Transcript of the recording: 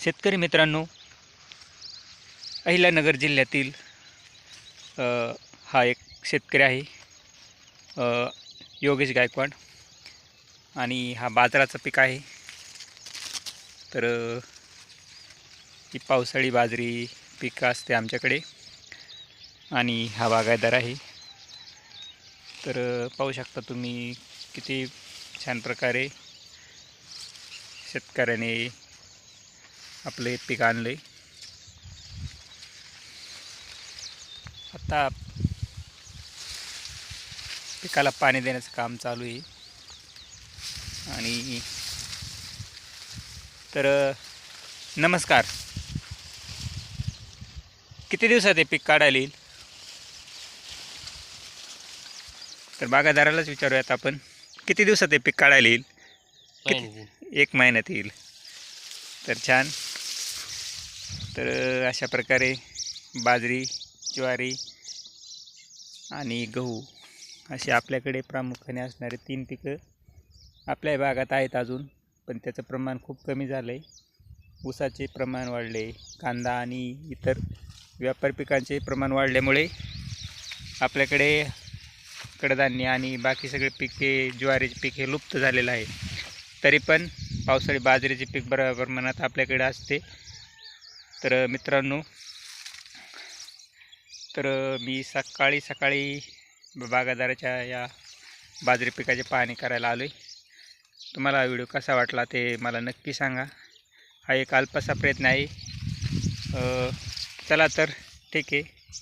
शेतकरी मित्रांनो अहिल्यानगर जिल्ह्यातील हा एक शेतकरी आहे योगेश गायकवाड. आणि हा बाजाराचं पीक आहे. तर ही पावसाळी बाजरी पीक असते आमच्याकडे. आणि हा बागायदार आहे. तर पाहू शकता तुम्ही किती छान प्रकारे शेतकऱ्याने आपले पीक आणले. आता पिकाला पाणी देण्याचं काम चालू आहे. आणि तर नमस्कार. किती दिवसात हे पीक काढायला येईल? तर बागायदारालाच विचारूयात आपण. किती दिवसात हे पीक काढायला येईल? एक महिन्यात येईल. तर छान. तर अशा प्रकारे बाजरी ज्वारी आणि गहू असे आपल्याकडे प्रामुख्याने असणारे तीन पिकं आपल्या भागात आहेत अजून पण त्याचं प्रमाण खूप कमी झालं आहे ऊसाचे प्रमाण वाढले कांदा आणि इतर व्यापार पिकांचे प्रमाण वाढल्यामुळे आपल्याकडे कडधान्य आणि बाकी सगळे पिके ज्वारीचे पीक हे लुप्त झालेलं आहे. तरी पण पावसाळी बाजरीचे पीक बऱ्या प्रमाणात आपल्याकडे असते. तर मित्रांनो तर मी सकाळी सकाळी बागादाराच्या या बाजरी पिकाची पाहणी करायला आलो आहे तुम्हाला हा व्हिडिओ कसा वाटला ते मला नक्की सांगा. हा एक अल्पसा प्रयत्न आहे. चला तर ठीक आहे.